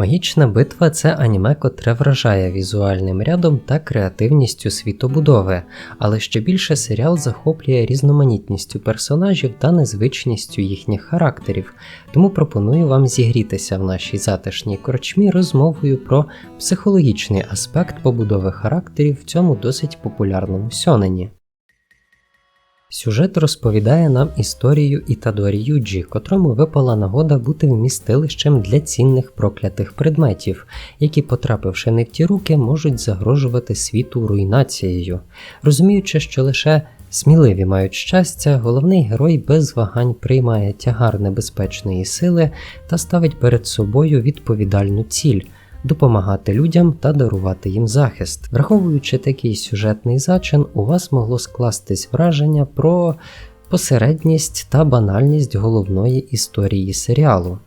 Магічна битва це аніме, котре вражає візуальним рядом та креативністю світобудови, але ще більше серіал захоплює різноманітністю персонажів та незвичністю їхніх характерів, тому пропоную вам зігрітися в нашій затишній корчмі розмовою про психологічний аспект побудови характерів в цьому досить популярному сьонені. Сюжет розповідає нам історію Ітадорі Юджі, котрому випала нагода бути вмістилищем для цінних проклятих предметів, які, потрапивши не в ті руки, можуть загрожувати світу руйнацією. Розуміючи, що лише сміливі мають щастя, головний герой без вагань приймає тягар небезпечної сили та ставить перед собою відповідальну ціль допомагати людям та дарувати їм захист. Враховуючи такий сюжетний зачин, у вас могло скластись враження про посередність та банальність головної історії серіалу.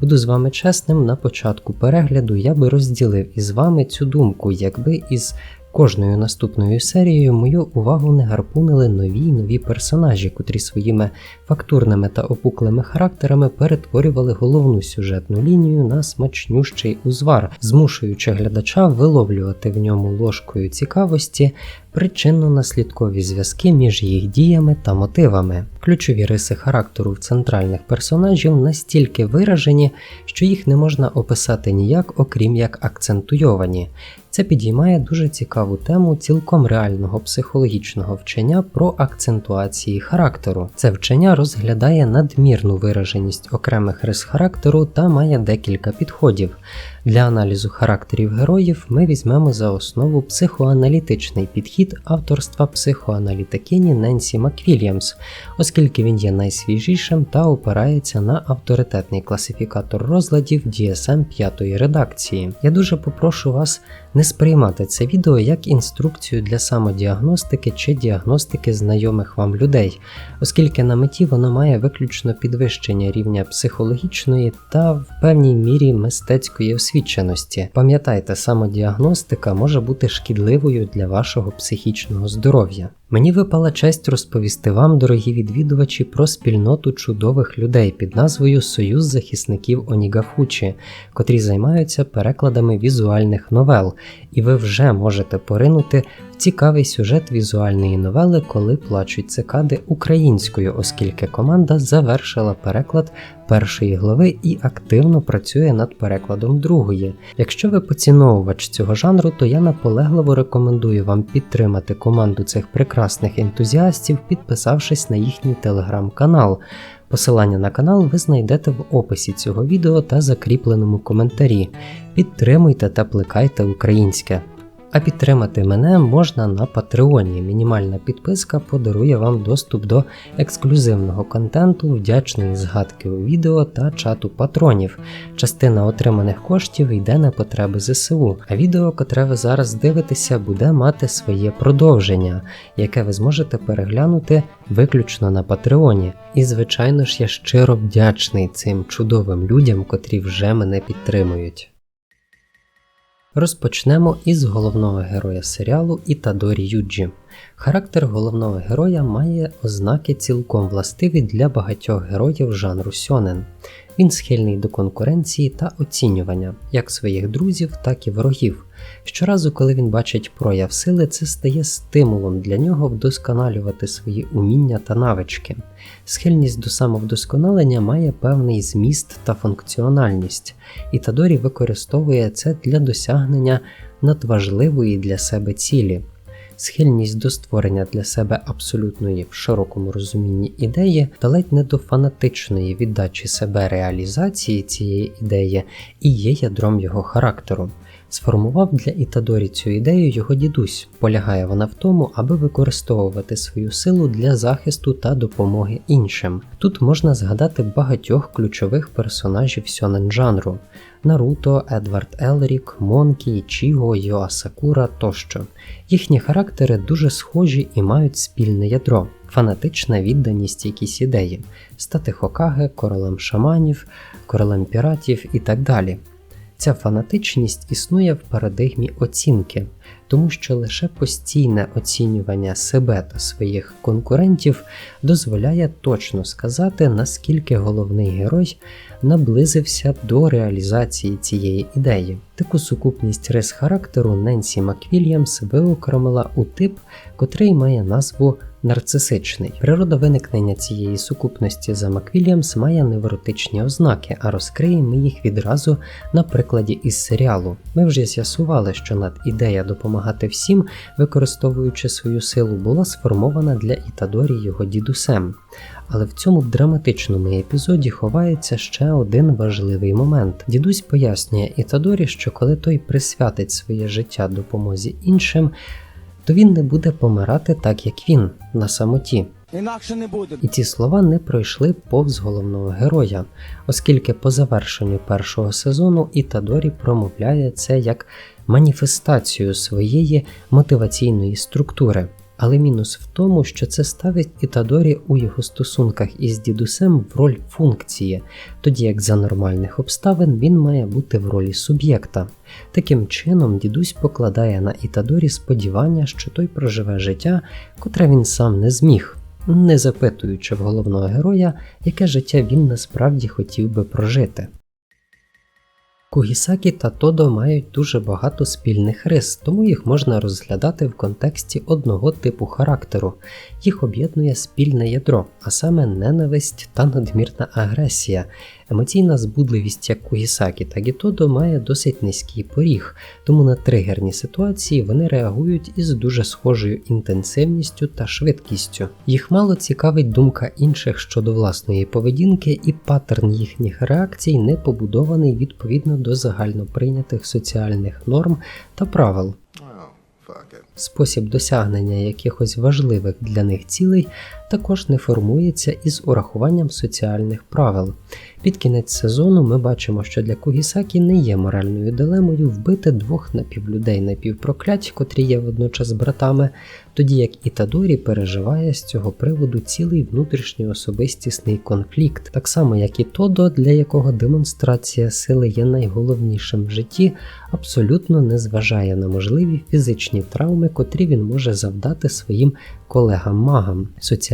Буду з вами чесним, на початку перегляду я би розділив із вами цю думку, якби із Кожною наступною серією мою увагу не гарпунили нові й нові персонажі, котрі своїми фактурними та опуклими характерами перетворювали головну сюжетну лінію на смачнющий узвар, змушуючи глядача виловлювати в ньому ложкою цікавості причинно-наслідкові зв'язки між їх діями та мотивами. Ключові риси характеру в центральних персонажів настільки виражені, що їх не можна описати ніяк, окрім як акцентуйовані. Це підіймає дуже цікаву тему цілком реального психологічного вчення про акцентуації характеру. Це вчення розглядає надмірну вираженість окремих рис характеру та має декілька підходів. Для аналізу характерів героїв ми візьмемо за основу психоаналітичний підхід авторства психоаналітикині Ненсі Маквільямс, оскільки він є найсвіжішим та опирається на авторитетний класифікатор розладів DSM 5 редакції. Я дуже попрошу вас не сприймати це відео як інструкцію для самодіагностики чи діагностики знайомих вам людей, оскільки на меті воно має виключно підвищення рівня психологічної та в певній мірі мистецької освіченості. Пам'ятайте, самодіагностика може бути шкідливою для вашого психічного здоров'я. Мені випала честь розповісти вам, дорогі відвідувачі, про спільноту чудових людей під назвою Союз захисників Онігафучі, котрі займаються перекладами візуальних новел, і ви вже можете поринути в цікавий сюжет візуальної новели, коли плачуть цикади українською, оскільки команда завершила переклад першої глави і активно працює над перекладом другої. Якщо ви поціновувач цього жанру, то я наполегливо рекомендую вам підтримати команду цих прекрасних ентузіастів, підписавшись на їхній телеграм-канал. Посилання на канал ви знайдете в описі цього відео та закріпленому коментарі. Підтримуйте та плекайте українське. А підтримати мене можна на Патреоні. Мінімальна підписка подарує вам доступ до ексклюзивного контенту, вдячної згадки у відео та чату патронів. Частина отриманих коштів йде на потреби ЗСУ, а відео, котре ви зараз дивитеся, буде мати своє продовження, яке ви зможете переглянути виключно на Патреоні. І, звичайно ж, я щиро вдячний цим чудовим людям, котрі вже мене підтримують. Розпочнемо із головного героя серіалу Ітадорі Юджі. Характер головного героя має ознаки цілком властиві для багатьох героїв жанру сьонен. Він схильний до конкуренції та оцінювання як своїх друзів, так і ворогів. Щоразу, коли він бачить прояв сили, це стає стимулом для нього вдосконалювати свої уміння та навички. Схильність до самовдосконалення має певний зміст та функціональність, і Тадорі використовує це для досягнення надважливої для себе цілі. Схильність до створення для себе абсолютної в широкому розумінні ідеї та ледь не до фанатичної віддачі себе реалізації цієї ідеї і є ядром його характеру. Сформував для Ітадорі цю ідею його дідусь. Полягає вона в тому, аби використовувати свою силу для захисту та допомоги іншим. Тут можна згадати багатьох ключових персонажів сьонен жанру: Наруто, Едвард Елрік, Монкі, Чіго, Йоа Сакура тощо. Їхні характери дуже схожі і мають спільне ядро. Фанатична відданість якійсь ідеї, стати Хокаге, королем шаманів, королем піратів і так далі. Ця фанатичність існує в парадигмі оцінки. Тому що лише постійне оцінювання себе та своїх конкурентів дозволяє точно сказати, наскільки головний герой наблизився до реалізації цієї ідеї. Таку сукупність рис характеру Ненсі Маквільямс виокремила у тип, котрий має назву нарцисичний. Природа виникнення цієї сукупності за Маквільямс має невротичні ознаки, а розкриємо їх відразу на прикладі із серіалу. Ми вже з'ясували, що над ідея допомагати всім, використовуючи свою силу, була сформована для Ітадорі його дідусем. Але в цьому драматичному епізоді ховається ще один важливий момент. Дідусь пояснює Ітадорі, що коли той присвятить своє життя допомозі іншим, то він не буде помирати так, як він, на самоті. Інакше не буде. І ці слова не пройшли повз головного героя, оскільки по завершенню першого сезону Ітадорі промовляє це як маніфестацію своєї мотиваційної структури. Але мінус в тому, що це ставить Ітадорі у його стосунках із дідусем в роль функції, тоді як за нормальних обставин він має бути в ролі суб'єкта. Таким чином, дідусь покладає на Ітадорі сподівання, що той проживе життя, котре він сам не зміг, не запитуючи в головного героя, яке життя він насправді хотів би прожити. Кугісакі та Тодо мають дуже багато спільних рис, тому їх можна розглядати в контексті одного типу характеру. Їх об'єднує спільне ядро, а саме ненависть та надмірна агресія. Емоційна збудливість як Кугісакі та Гітодо має досить низький поріг, тому на тригерні ситуації вони реагують із дуже схожою інтенсивністю та швидкістю. Їх мало цікавить думка інших щодо власної поведінки, і паттерн їхніх реакцій не побудований відповідно до загально прийнятих соціальних норм та правил. Oh. Спосіб досягнення якихось важливих для них цілей також не формується із урахуванням соціальних правил. Під кінець сезону ми бачимо, що для Кугісакі не є моральною дилемою вбити двох напівлюдей напівпроклять, котрі є водночас братами, тоді як Ітадорі переживає з цього приводу цілий внутрішній особистісний конфлікт, так само як і Тодо, для якого демонстрація сили є найголовнішим в житті, абсолютно не зважає на можливі фізичні травми, котрі він може завдати своїм колегам-магам.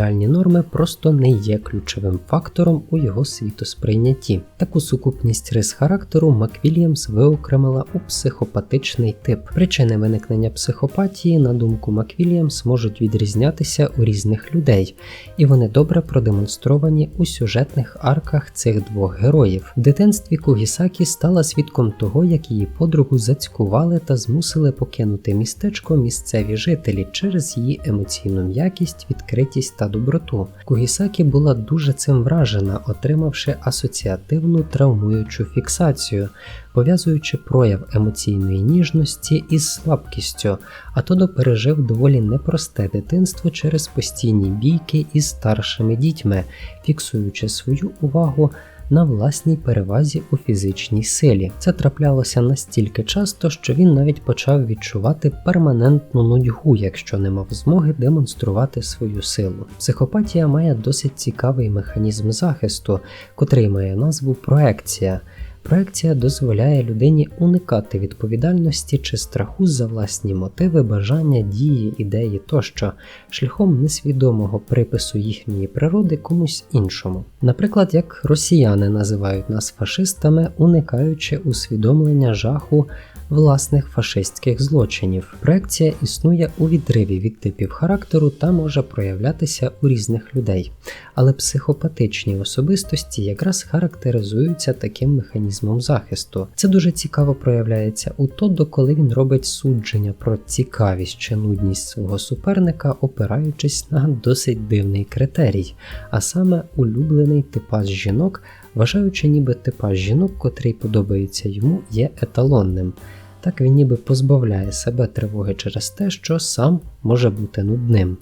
Соціальні норми просто не є ключовим фактором у його світосприйнятті. Таку сукупність рис характеру Маквільямс виокремила у психопатичний тип. Причини виникнення психопатії, на думку Маквільямс, можуть відрізнятися у різних людей, і вони добре продемонстровані у сюжетних арках цих двох героїв. В дитинстві Кугісакі стала свідком того, як її подругу зацькували та змусили покинути містечко місцеві жителі через її емоційну м'якість, відкритість та доброту. Кугісакі була дуже цим вражена, отримавши асоціативну травмуючу фіксацію, пов'язуючи прояв емоційної ніжності із слабкістю, а Тодо пережив доволі непросте дитинство через постійні бійки із старшими дітьми, фіксуючи свою увагу на власній перевазі у фізичній силі. Це траплялося настільки часто, що він навіть почав відчувати перманентну нудьгу, якщо не мав змоги демонструвати свою силу. Психопатія має досить цікавий механізм захисту, котрий має назву проекція. Проекція дозволяє людині уникати відповідальності чи страху за власні мотиви, бажання, дії, ідеї тощо, шляхом несвідомого припису їхньої природи комусь іншому. Наприклад, як росіяни називають нас фашистами, уникаючи усвідомлення жаху власних фашистських злочинів. Проекція існує у відриві від типів характеру та може проявлятися у різних людей, але психопатичні особистості якраз характеризуються таким механізмом захисту. Це дуже цікаво проявляється у Тодо, коли він робить судження про цікавість чи нудність свого суперника, опираючись на досить дивний критерій, а саме улюблений типаж жінок, вважаючи, ніби типаж жінок, котрий подобається йому, є еталонним. Так він ніби позбавляє себе тривоги через те, що сам може бути нудним.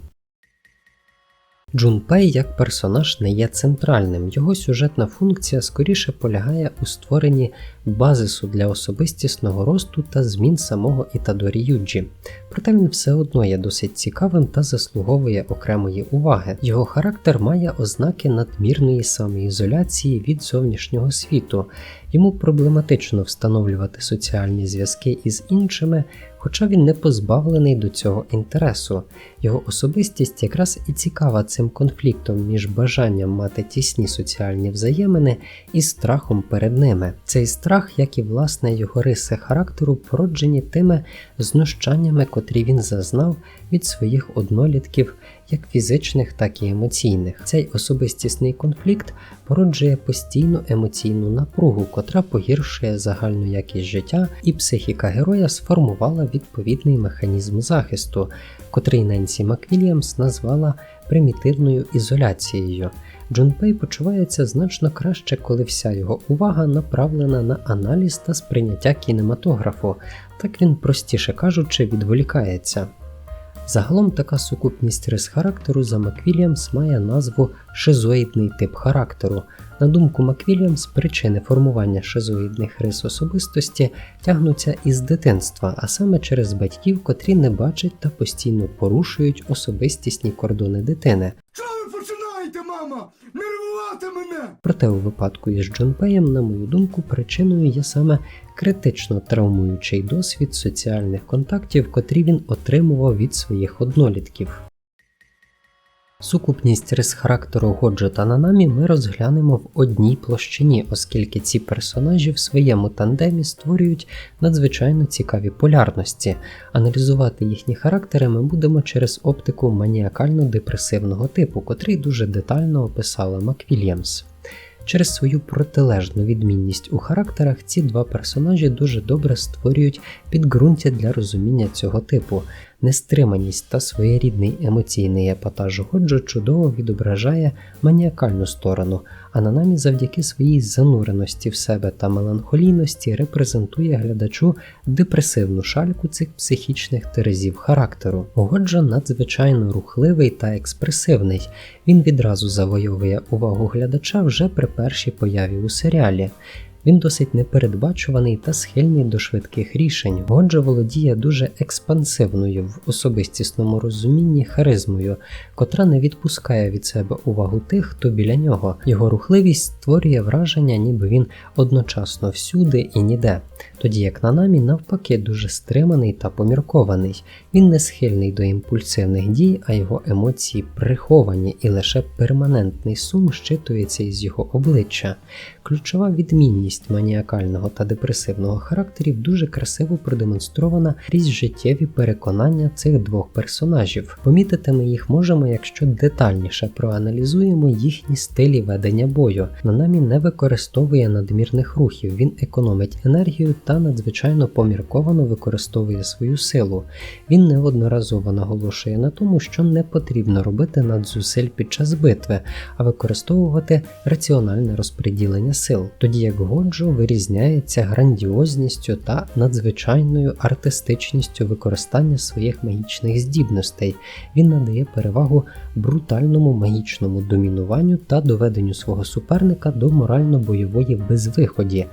Джунпей як персонаж не є центральним, його сюжетна функція скоріше полягає у створенні базису для особистісного росту та змін самого Ітадорі Юджі. Проте він все одно є досить цікавим та заслуговує окремої уваги. Його характер має ознаки надмірної самоізоляції від зовнішнього світу. Йому проблематично встановлювати соціальні зв'язки із іншими, хоча він не позбавлений до цього інтересу. Його особистість якраз і цікава цим конфліктом між бажанням мати тісні соціальні взаємини і страхом перед ними. Цей страх, як і власне його риси характеру, породжені тими знущаннями, котрі він зазнав від своїх однолітків, як фізичних, так і емоційних. Цей особистісний конфлікт породжує постійну емоційну напругу, котра погіршує загальну якість життя, і психіка героя сформувала відповідний механізм захисту, котрий Ненсі Маквільямс назвала примітивною ізоляцією. Джон Пей почувається значно краще, коли вся його увага направлена на аналіз та сприйняття кінематографу, так він, простіше кажучи, відволікається. Загалом така сукупність рис характеру за Маквіліамс має назву шизоїдний тип характеру. На думку Маквіліамс, причини формування шизоїдних рис особистості тягнуться із дитинства, а саме через батьків, котрі не бачать та постійно порушують особистісні кордони дитини. Мама? Нервувати мене! Проте у випадку із Джон Пеєм, на мою думку, причиною є саме критично травмуючий досвід соціальних контактів, котрі він отримував від своїх однолітків. Сукупність рис характеру Годжо та Нанамі ми розглянемо в одній площині, оскільки ці персонажі в своєму тандемі створюють надзвичайно цікаві полярності. Аналізувати їхні характери ми будемо через оптику маніакально-депресивного типу, котрий дуже детально описала Маквільямс. Через свою протилежну відмінність у характерах ці два персонажі дуже добре створюють підґрунтя для розуміння цього типу. Нестриманість та своєрідний емоційний епатаж Годжо чудово відображає маніакальну сторону, а Нанамі завдяки своїй зануреності в себе та меланхолійності репрезентує глядачу депресивну шальку цих психічних терезів характеру. Годжо надзвичайно рухливий та експресивний. Він відразу завойовує увагу глядача вже при першій появі у серіалі. Він досить непередбачуваний та схильний до швидких рішень. Годжо володіє дуже експансивною в особистісному розумінні харизмою, котра не відпускає від себе увагу тих, хто біля нього. Його рухливість створює враження, ніби він одночасно всюди і ніде. Тоді як Нанамі навпаки дуже стриманий та поміркований. Він не схильний до імпульсивних дій, а його емоції приховані, і лише перманентний сум щитується із його обличчя. Ключова відмінність маніакального та депресивного характерів дуже красиво продемонстрована крізь життєві переконання цих двох персонажів. Помітити ми їх можемо, якщо детальніше проаналізуємо їхні стилі ведення бою. Нанамі не використовує надмірних рухів, він економить енергію та надзвичайно помірковано використовує свою силу. Він неодноразово наголошує на тому, що не потрібно робити надзусиль під час битви, а використовувати раціональне розподілення сил, тоді як Годжо вирізняється грандіозністю та надзвичайною артистичністю використання своїх магічних здібностей. Він надає перевагу брутальному магічному домінуванню та доведенню свого суперника до морально-бойової безвиході.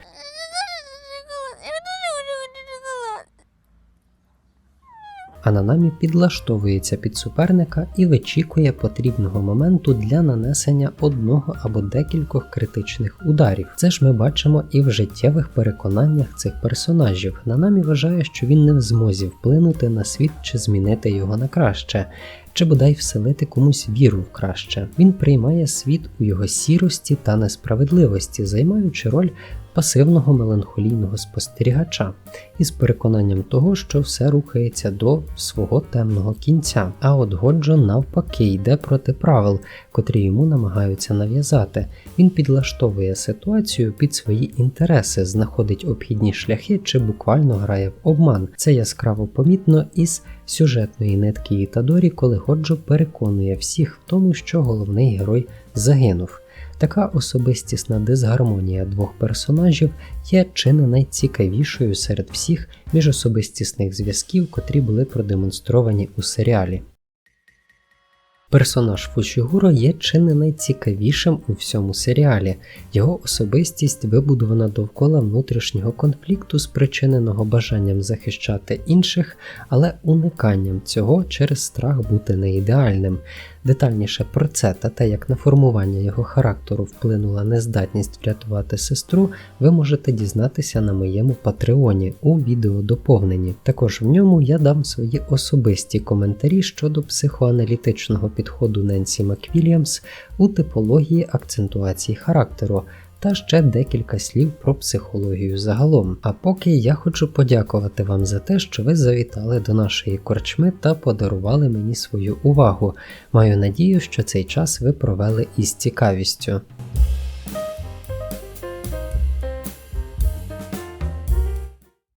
Ананамі підлаштовується під суперника і вичікує потрібного моменту для нанесення одного або декількох критичних ударів. Це ж ми бачимо і в життєвих переконаннях цих персонажів. Нанамі вважає, що він не в змозі вплинути на світ чи змінити його на краще. Чи бодай вселити комусь віру в краще. Він приймає світ у його сірості та несправедливості, займаючи роль пасивного меланхолійного спостерігача із переконанням того, що все рухається до свого темного кінця. А от Годжо навпаки йде проти правил, котрі йому намагаються нав'язати. Він підлаштовує ситуацію під свої інтереси, знаходить обхідні шляхи чи буквально грає в обман. Це яскраво помітно із сюжетної нитки Ітадорі, коли Годжо переконує всіх в тому, що головний герой загинув. Така особистісна дисгармонія двох персонажів є чи не найцікавішою серед всіх міжособистісних зв'язків, котрі були продемонстровані у серіалі. Персонаж Фушігуро є чи не найцікавішим у всьому серіалі. Його особистість вибудована довкола внутрішнього конфлікту, спричиненого бажанням захищати інших, але униканням цього через страх бути неідеальним. Детальніше про це та те, як на формування його характеру вплинула нездатність врятувати сестру, ви можете дізнатися на моєму патреоні у відеодоповненні. Також в ньому я дам свої особисті коментарі щодо психоаналітичного підходу Ненсі Маквільямс у типології акцентуації характеру. Та ще декілька слів про психологію загалом. А поки я хочу подякувати вам за те, що ви завітали до нашої корчми та подарували мені свою увагу. Маю надію, що цей час ви провели із цікавістю.